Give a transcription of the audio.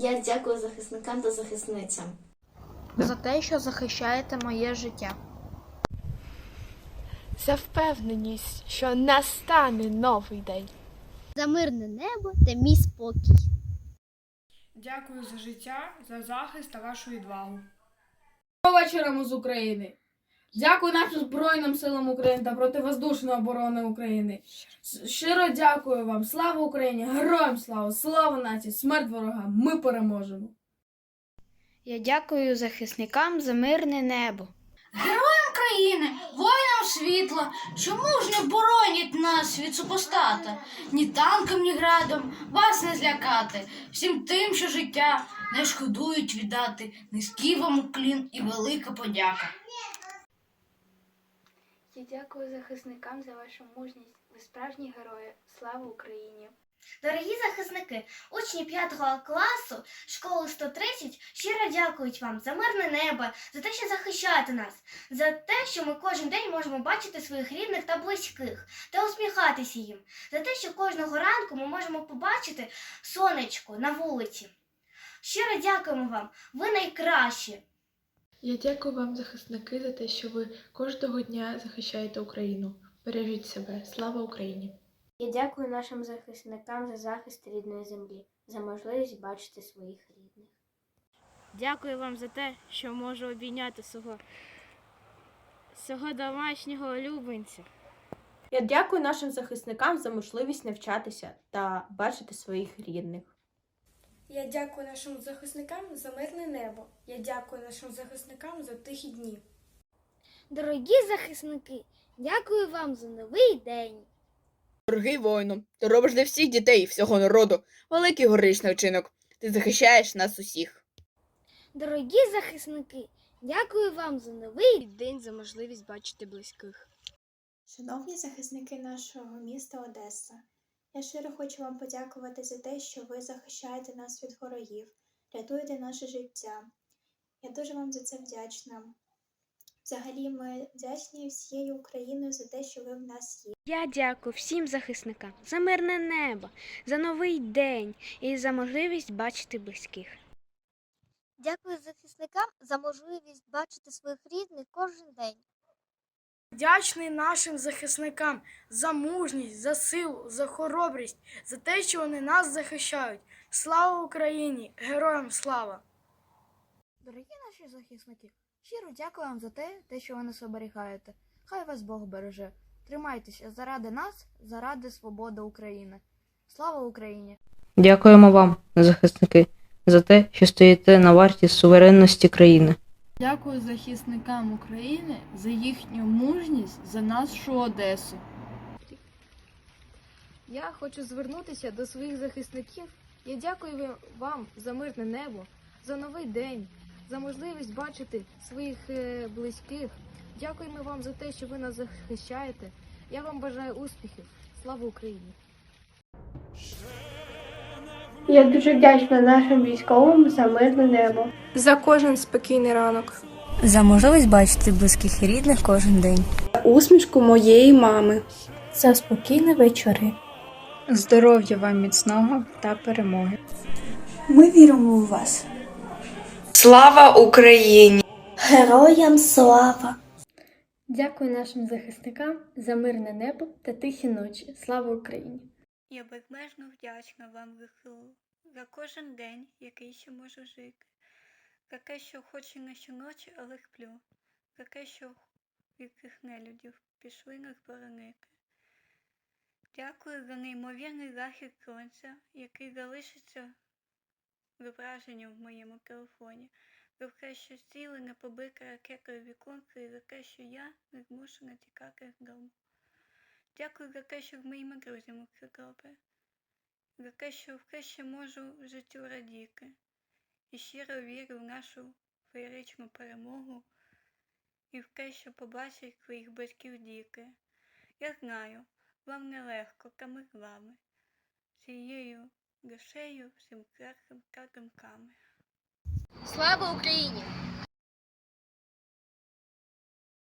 Я дякую захисникам та захисницям. за те, що захищаєте моє життя. За впевненість, що настане новий день. За мирне небо та мій спокій. Дякую за життя, за захист та вашу відвагу. вечором з України. Дякую нашим Збройним силам України та противоздушної оборони України. Щиро дякую вам. Слава Україні! Героям слава! Слава нації! Смерть ворогам! Ми переможемо! Я дякую захисникам за мирне небо. Героям країни, воїнам світла, що мужньо боронять нас від супостата. Ні танком, ні градом вас не злякати. Всім тим, що життя не шкодують віддати. Низький вам уклін і велика подяка. Я дякую захисникам за вашу мужність. Ви справжні герої. Слава Україні! Дорогі захисники, учні 5 класу школи 130 щиро дякують вам за мирне небо, за те, що захищаєте нас, за те, що ми кожен день можемо бачити своїх рідних та близьких та усміхатися їм, за те, що кожного ранку ми можемо побачити сонечко на вулиці. Щиро дякуємо вам, ви найкращі. Я дякую вам, захисники, за те, що ви кожного дня захищаєте Україну. Бережіть себе. Слава Україні! Я дякую нашим захисникам за захист рідної землі, за можливість бачити своїх рідних. Дякую вам за те, що можу обійняти свого, свого домашнього улюбленця. Я дякую нашим захисникам за можливість навчатися та бачити своїх рідних. Я дякую нашим захисникам за мирне небо. Я дякую нашим захисникам за тихі дні. Дорогі захисники, дякую вам за новий день. Дорогий воїну, ти робиш для всіх дітей і всього народу великий героїчний вчинок. Ти захищаєш нас усіх. Дорогі захисники, дякую вам за новий День за можливість бачити близьких. Шановні захисники нашого міста Одеса, я щиро хочу вам подякувати за те, що ви захищаєте нас від ворогів, рятуєте наше життя. Я дуже вам за це вдячна. Взагалі, ми вдячні всією Україною за те, що ви в нас є. Я дякую всім захисникам за мирне небо, за новий день і за можливість бачити близьких. Дякую захисникам за можливість бачити своїх рідних кожен день. Вдячний нашим захисникам за мужність, за силу, за хоробрість, за те, що вони нас захищають. Слава Україні! Героям слава! Дорогі наші захисники, щиро дякую вам за те, те, що ви нас оберігаєте. Хай вас Бог береже. Тримайтеся заради нас, заради свободи України. Слава Україні! Дякуємо вам, захисники, за те, що стоїте на варті суверенності країни. Дякую захисникам України за їхню мужність, за нашу Одесу. Я хочу звернутися до своїх захисників. Я дякую вам за мирне небо, за новий день, за можливість бачити своїх е, близьких. Дякуємо вам за те, що ви нас захищаєте. Я вам бажаю успіхів. Слава Україні! Я дуже вдячна нашим військовим за мирне небо. За кожен спокійний ранок. За можливість бачити близьких і рідних кожен день. Усмішку моєї мами. За спокійні вечори. Здоров'я вам міцного та перемоги. Ми віримо у вас. Слава Україні! Героям слава! Дякую нашим захисникам за мирне небо та тихі ночі. Слава Україні! Я безмежно вдячна вам, ВСУ, за кожен день, який ще можу жити. За те, що хоч і не щоночі, але сплю. За те, що від цих нелюдів пішли нас боронити. Дякую за неймовірний захід сонця, який залишиться зображенням в моєму телефоні. За те, що сіли не побите ракетою віконце і за те, що я не змушена тікати з дому. Дякую за те, що з моїми друзями все добре. За те, що все ще можу в життю радіти. І щиро вірю в нашу феєричну перемогу і в те, що побачать своїх батьків діти. Я знаю, вам нелегко, та ми з вами. Цією душею, всім серцем та думками. Слава Україні!